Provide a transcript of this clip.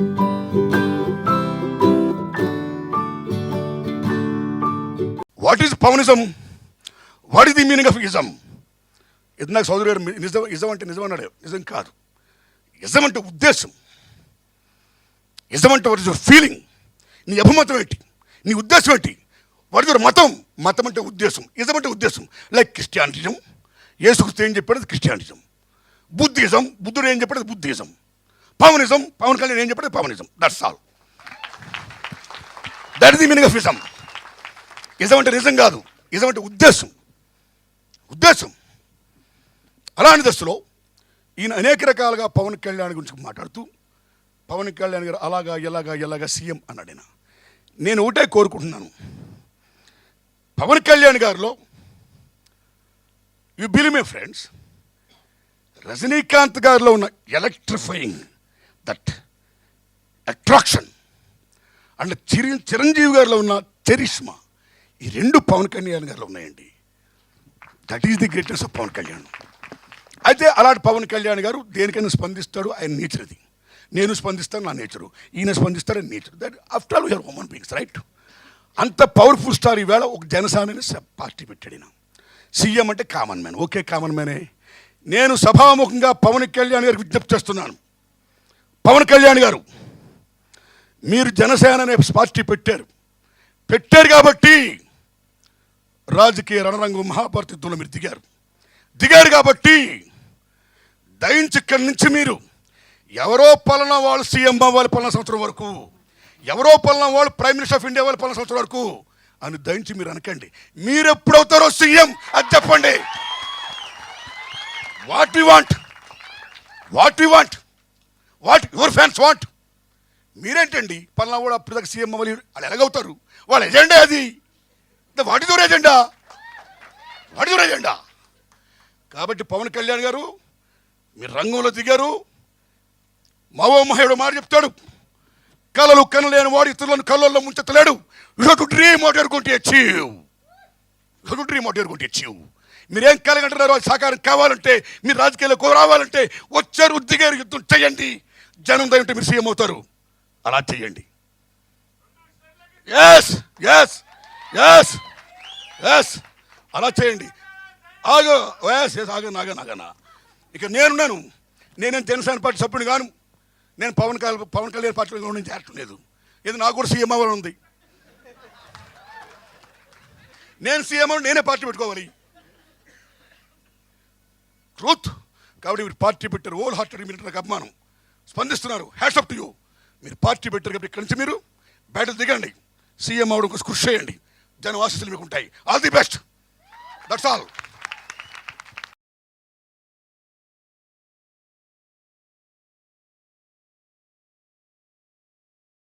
What is Pawanism what is the meaning of ism ఇందాక సోదరు గారు నిజం ఇజం అంటే నిజం అన్నాడు. నిజం కాదు. ఇజం అంటే ఉద్దేశం. ఇజం అంటే వాట్ ఇస్ యువర్ ఫీలింగ్ నీ అభిమతం ఏంటి? నీ ఉద్దేశం ఏంటి? వాట్ ఇస్ యువర్ మతం? మతం అంటే ఉద్దేశం. ఇజం అంటే ఉద్దేశం. లైక్ క్రిస్టియానిజం యేసుక్రీస్తు ఏం చెప్పాడు? Christianism Buddhism. బుద్ధుడు ఏం చెప్పాడు? బుద్ధిజం. పవనిజం పవన్ కళ్యాణ్ ఏం చెప్పాడు? Pawanism. That's all that the meaning of ism ism అంటే నిజం కాదు. ఇజం అంటే ఉద్దేశం. ఉద్దేశం. అలాంటి దశలో ఈయన అనేక రకాలుగా పవన్ కళ్యాణ్ గురించి మాట్లాడుతూ పవన్ కళ్యాణ్ గారు అలాగా ఎలాగా ఎలాగా సీఎం అన్నాడు ఆయన నేను ఒకటే కోరుకుంటున్నాను. పవన్ కళ్యాణ్ గారిలో you believe my friends Rajinikanth గారిలో ఉన్న ఎలక్ట్రిఫైయింగ్ దట్ అట్రాక్షన్ అండ్ చిరి చిరంజీవి గారిలో ఉన్న చరిష్మా ఈ రెండు పవన్ కళ్యాణ్ గారిలో ఉన్నాయండి. That is the greatest of Pawan Kalyan. అయితే అలాంటి పవన్ కళ్యాణ్ గారు దేనికైనా స్పందిస్తాడు? ఆయన నేచర్ అది. నేను స్పందిస్తాను నా నేచరు ఈయన స్పందిస్తాడు nature that after all you are human beings right అంత పవర్ఫుల్ స్టార్ ఈవేళ ఒక జనసేన పార్టీ పెట్టాడు సీఎం అంటే కామన్ మ్యాన్ ఓకే కామన్ మ్యానే నేను సభాముఖంగా పవన్ కళ్యాణ్ గారికి విజ్ఞప్తి చేస్తున్నాను. పవన్ కళ్యాణ్ గారు మీరు జనసేన అనే పార్టీ పెట్టారు. పెట్టారు కాబట్టి రాజకీయ రణరంగం మహాభారత మీరు దిగారు. దిగారు కాబట్టి దయించి ఇక్కడి నుంచి మీరు ఎవరో పలానా వాళ్ళు సీఎం అవ్వాలి పలానా సంవత్సరం వరకు ఎవరో పలానా వాళ్ళు ప్రైమ్ మినిస్టర్ ఆఫ్ ఇండియా వాళ్ళు పలానా సంవత్సరం వరకు అని దయించి మీరు అనకండి. మీరు ఎప్పుడవుతారో సీఎం అది చెప్పండి. What you want what you want what your fans want? మీరేంటండి? పలానా కూడా అప్పుడు సీఎం అవ్వాలి. వాళ్ళు ఎలాగవుతారు? వాళ్ళ ఎజెండా అది. వాటి దూర ఎజెండా? వాటి దూర ఎజెండా? కాబట్టి పవన్ కళ్యాణ్ గారు మీరు రంగంలో దిగారు. మావో మహేడు మాట చెప్తాడు. కలలు కనలేని వాడు ఇతరులను కళ్ళల్లో ముంచెత్తలేడు. You to dream what your achieve you to dream what achieve మీరేం కలగంటున్నారో అది సాకారం కావాలంటే మీరు రాజకీయాలకు రావాలంటే వచ్చారు దిగారు యుద్ధం చేయండి. జనం దయంటే మీరు సీఎం అవుతారు. అలా చేయండి ఎస్ ఎస్ ఎస్ ఎస్ అలా చేయండి ఆగో ఎస్ ఎస్ ఆగను ఆగను ఆగనా ఇక నేనున్నాను. నేనేం జనసేన పార్టీ సభ్యుడు కాను. నేను పవన్ కళ్యాణ్ పవన్ కళ్యాణ్ పార్టీలో నుంచి చేరట్లేదు ఇది నాకు కూడా సీఎం అవ్వాలని ఉంది. నేను సీఎం నేనే పార్టీ పెట్టుకోవాలి. ట్రూత్ కాబట్టి మీరు పార్టీ పెట్టారు. ఓల్ హార్టెడ్ మీరు నాకు అభిమానం. స్పందిస్తున్నారు. హ్యాష్ అప్ టు యూ మీరు పార్టీ పెట్టారు కాబట్టి ఇక్కడి నుంచి మీరు బ్యాటిల్ దిగండి. సీఎం అవడం కోసం కృషి చేయండి. జన ఆశీస్సులు మీకు ఉంటాయి all the best that's all